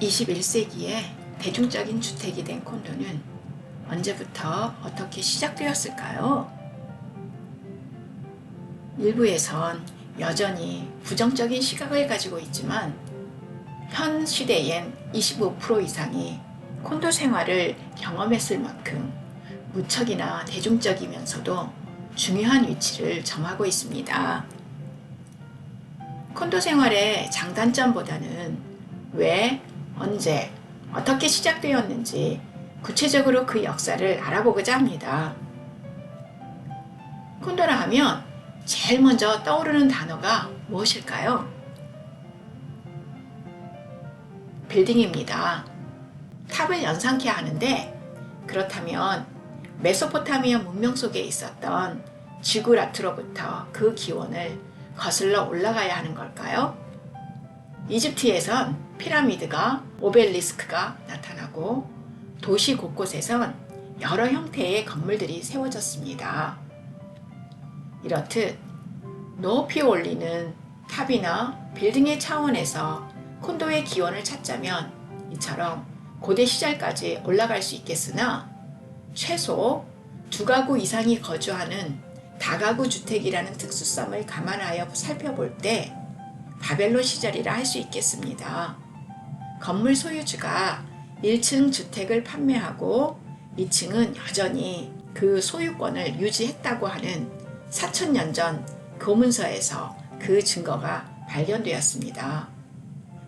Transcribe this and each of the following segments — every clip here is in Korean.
21세기에 대중적인 주택이 된 콘도는 언제부터 어떻게 시작되었을까요? 일부에선 여전히 부정적인 시각을 가지고 있지만 현 시대엔 25% 이상이 콘도 생활을 경험했을 만큼 무척이나 대중적이면서도 중요한 위치를 점하고 있습니다. 콘도 생활의 장단점보다는 왜, 언제, 어떻게 시작되었는지 구체적으로 그 역사를 알아보고자 합니다. 콘도라 하면 제일 먼저 떠오르는 단어가 무엇일까요? 빌딩입니다. 탑을 연상케 하는데 그렇다면 메소포타미아 문명 속에 있었던 지구라트로부터 그 기원을 거슬러 올라가야 하는 걸까요? 이집트에선 피라미드가 오벨리스크가 나타나고 도시 곳곳에선 여러 형태의 건물들이 세워졌습니다. 이렇듯 높이 올리는 탑이나 빌딩의 차원에서 콘도의 기원을 찾자면 이처럼 고대 시절까지 올라갈 수 있겠으나 최소 두 가구 이상이 거주하는 다가구 주택이라는 특수성을 감안하여 살펴볼 때 바벨론 시절이라 할 수 있겠습니다. 건물 소유주가 1층 주택을 판매하고 2층은 여전히 그 소유권을 유지했다고 하는 4천년 전 교문서에서 그 증거가 발견되었습니다.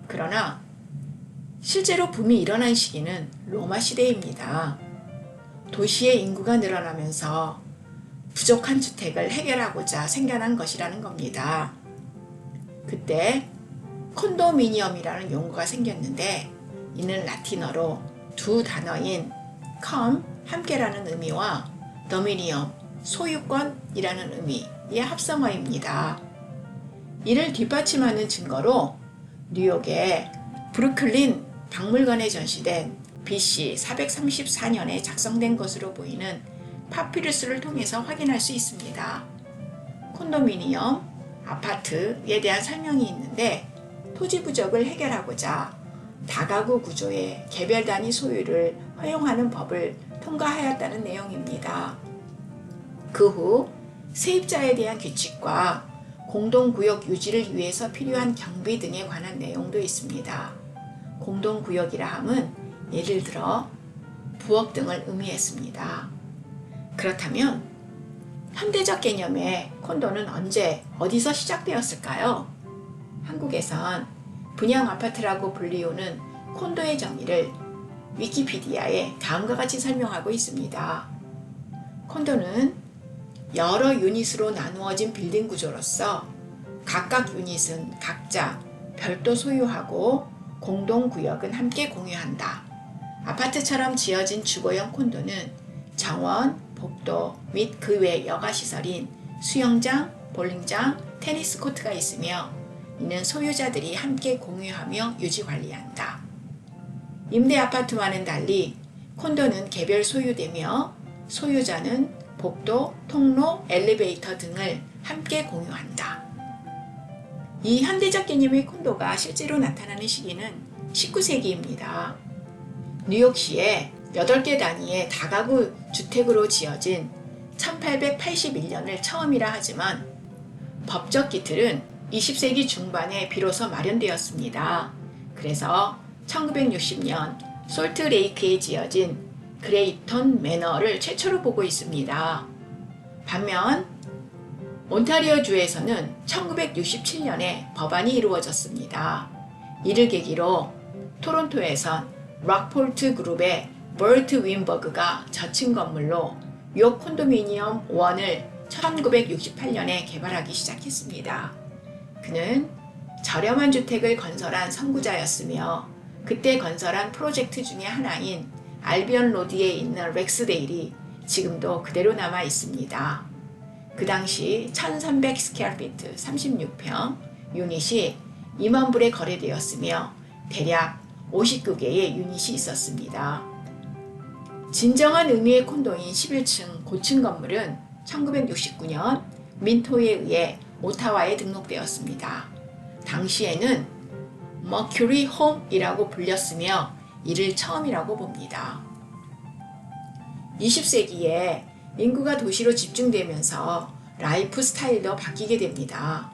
그러나 실제로 붐이 일어난 시기는 로마 시대입니다. 도시의 인구가 늘어나면서 부족한 주택을 해결하고자 생겨난 것이라는 겁니다. 그때 콘도미니엄이라는 용어가 생겼는데 이는 라틴어로 두 단어인 com 함께라는 의미와 도미니엄 소유권이라는 의미의 합성어입니다. 이를 뒷받침하는 증거로 뉴욕의 브루클린 박물관에 전시된 BC 434년에 작성된 것으로 보이는 파피루스를 통해서 확인할 수 있습니다. 콘도미니엄, 아파트에 대한 설명이 있는데 토지 부족을 해결하고자 다가구 구조의 개별 단위 소유를 허용하는 법을 통과하였다는 내용입니다. 그 후 세입자에 대한 규칙과 공동구역 유지를 위해서 필요한 경비 등에 관한 내용도 있습니다. 공동구역이라 함은 예를 들어 부엌 등을 의미했습니다. 그렇다면 현대적 개념의 콘도는 언제 어디서 시작되었을까요? 한국에선 분양 아파트라고 불리우는 콘도의 정의를 위키피디아에 다음과 같이 설명하고 있습니다. 콘도는 여러 유닛으로 나누어진 빌딩 구조로서 각각 유닛은 각자 별도 소유하고 공동구역은 함께 공유한다. 아파트처럼 지어진 주거용 콘도는 정원, 복도 및 그 외 여가시설인 수영장, 볼링장, 테니스 코트가 있으며 이는 소유자들이 함께 공유하며 유지 관리한다. 임대 아파트와는 달리 콘도는 개별 소유되며 소유자는 복도, 통로, 엘리베이터 등을 함께 공유한다. 이 현대적 개념의 콘도가 실제로 나타나는 시기는 19세기입니다. 뉴욕시에 8개 단위의 다가구 주택으로 지어진 1881년을 처음이라 하지만 법적 기틀은 20세기 중반에 비로소 마련되었습니다. 그래서 1960년 솔트레이크에 지어진 그레이톤 매너를 최초로 보고 있습니다. 반면 온타리오 주에서는 1967년에 법안이 이루어졌습니다. 이를 계기로 토론토에선 락폴트 그룹의 버트 윈버그가 저층 건물로 요 콘도미니엄 1을 1968년에 개발하기 시작했습니다. 그는 저렴한 주택을 건설한 선구자였으며 그때 건설한 프로젝트 중의 하나인 알비언 로드에 있는 렉스데일이 지금도 그대로 남아 있습니다. 그 당시 1300 스퀘어피트 36평 유닛이 2만 불에 거래되었으며 대략 59개의 유닛이 있었습니다. 진정한 의미의 콘도인 11층 고층 건물은 1969년 민토에 의해 오타와에 등록되었습니다. 당시에는 Mercury Home이라고 불렸으며 이를 처음이라고 봅니다. 20세기에 인구가 도시로 집중되면서 라이프 스타일도 바뀌게 됩니다.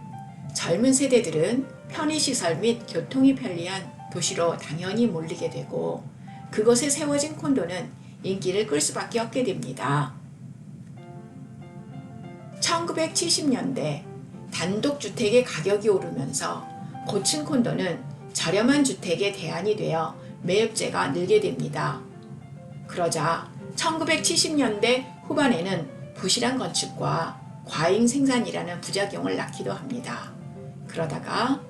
젊은 세대들은 편의시설 및 교통이 편리한 도시로 당연히 몰리게 되고 그곳에 세워진 콘도는 인기를 끌 수밖에 없게 됩니다. 1970년대 단독주택의 가격이 오르면서 고층 콘도는 저렴한 주택의 대안이 되어 매입제가 늘게 됩니다. 그러자 1970년대 후반에는 부실한 건축과 과잉 생산이라는 부작용을 낳기도 합니다. 그러다가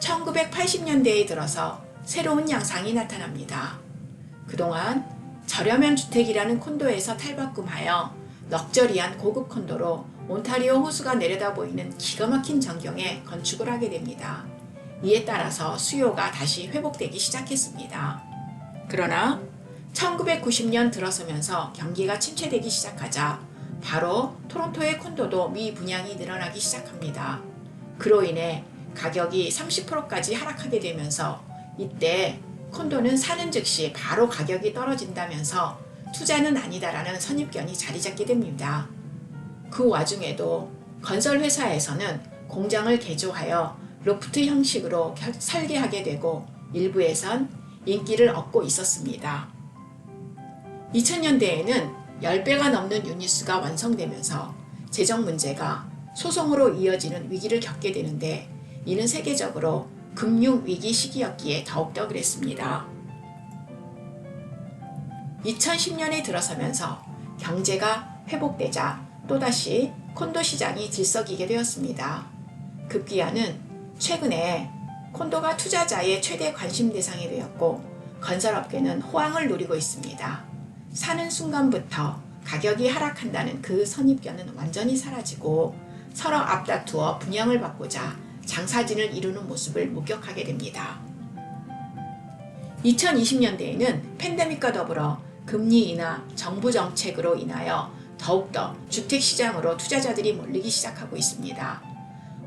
1980년대에 들어서 새로운 양상이 나타납니다. 그동안 저렴한 주택이라는 콘도에서 탈바꿈하여 럭저리한 고급 콘도로 온타리오 호수가 내려다 보이는 기가 막힌 전경에 건축을 하게 됩니다. 이에 따라서 수요가 다시 회복되기 시작했습니다. 그러나 1990년 들어서면서 경기가 침체되기 시작하자 바로 토론토의 콘도도 미분양이 늘어나기 시작합니다. 그로 인해 가격이 30%까지 하락하게 되면서 이때 콘도는 사는 즉시 바로 가격이 떨어진다면서 투자는 아니다라는 선입견이 자리 잡게 됩니다. 그 와중에도 건설 회사에서는 공장을 개조하여 로프트 형식으로 결- 설계하게 되고 일부에선 인기를 얻고 있었습니다. 2000년대에는 10배가 넘는 유닛수가 완성되면서 재정 문제가 소송으로 이어지는 위기를 겪게 되는데 이는 세계적으로 금융 위기 시기였기에 더욱더 그랬습니다. 2010년에 들어서면서 경제가 회복되자 또다시 콘도 시장이 들썩이게 되었습니다. 급기야는 최근에 콘도가 투자자의 최대 관심 대상이 되었고 건설업계는 호황을 누리고 있습니다. 사는 순간부터 가격이 하락한다는 그 선입견은 완전히 사라지고 서로 앞다투어 분양을 받고자 장사진을 이루는 모습을 목격하게 됩니다. 2020년대에는 팬데믹과 더불어 금리 인하 정부 정책으로 인하여 더욱더 주택시장으로 투자자들이 몰리기 시작하고 있습니다.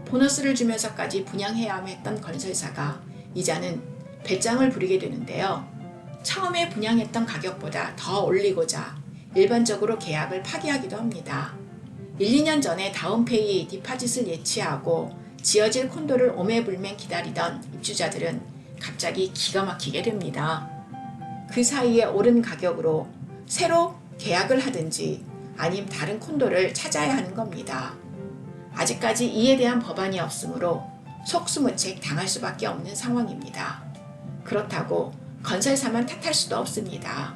보너스를 주면서까지 분양해야 했던 건설사가 이자는 배짱을 부리게 되는데요. 처음에 분양했던 가격보다 더 올리고자 일반적으로 계약을 파기하기도 합니다. 1, 2년 전에 다운페이 디파짓을 예치하고 지어질 콘도를 오매불맹 기다리던 입주자들은 갑자기 기가 막히게 됩니다. 그 사이에 오른 가격으로 새로 계약을 하든지 아니면 다른 콘도를 찾아야 하는 겁니다. 아직까지 이에 대한 법안이 없으므로 속수무책 당할 수밖에 없는 상황입니다. 그렇다고 건설사만 탓할 수도 없습니다.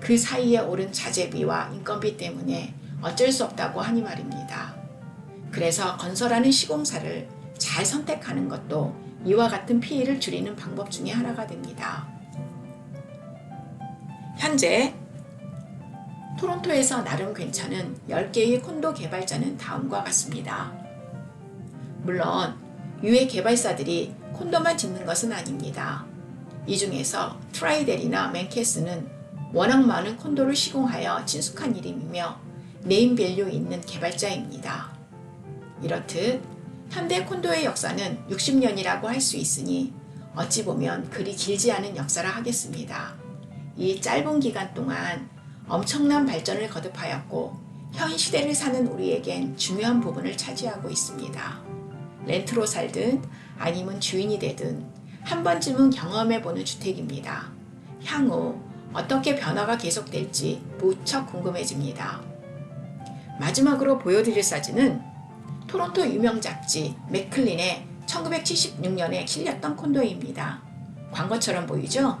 그 사이에 오른 자재비와 인건비 때문에 어쩔 수 없다고 하니 말입니다. 그래서 건설하는 시공사를 잘 선택하는 것도 이와 같은 피해를 줄이는 방법 중에 하나가 됩니다. 현재 토론토에서 나름 괜찮은 10개의 콘도 개발자는 다음과 같습니다. 물론 유해 개발사들이 콘도만 짓는 것은 아닙니다. 이 중에서 트라이델이나 맨캐스는 워낙 많은 콘도를 시공하여 친숙한 이름이며 네임밸류 있는 개발자입니다. 이렇듯 현대 콘도의 역사는 60년이라고 할 수 있으니 어찌 보면 그리 길지 않은 역사라 하겠습니다. 이 짧은 기간 동안 엄청난 발전을 거듭하였고 현 시대를 사는 우리에겐 중요한 부분을 차지하고 있습니다. 렌트로 살든 아니면 주인이 되든 한 번쯤은 경험해보는 주택입니다. 향후 어떻게 변화가 계속될지 무척 궁금해집니다. 마지막으로 보여드릴 사진은 토론토 유명 잡지 맥클린의 1976년에 실렸던 콘도입니다. 광고처럼 보이죠?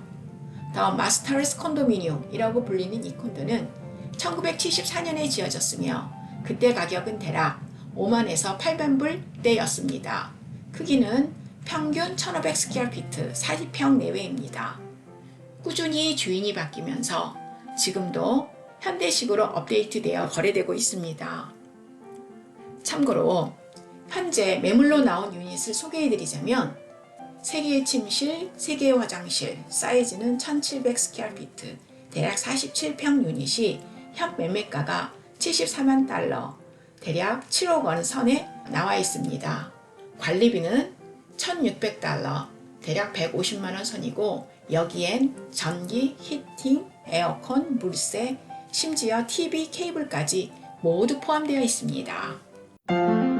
더 마스터스 콘도미니움이라고 불리는 이 콘도는 1974년에 지어졌으며 그때 가격은 대략 5만에서 8만 불대였습니다. 크기는 평균 1500 스퀘어피트 40평 내외입니다. 꾸준히 주인이 바뀌면서 지금도 현대식으로 업데이트되어 거래되고 있습니다. 참고로 현재 매물로 나온 유닛을 소개해드리자면 3개의 침실, 3개의 화장실, 사이즈는 1700 스퀘어피트, 대략 47평 유닛이 현 매매가가 74만 달러, 대략 7억 원 선에 나와 있습니다. 관리비는 1600달러, 대략 150만 원 선이고 여기엔 전기, 히팅, 에어컨, 물세, 심지어 TV 케이블까지 모두 포함되어 있습니다.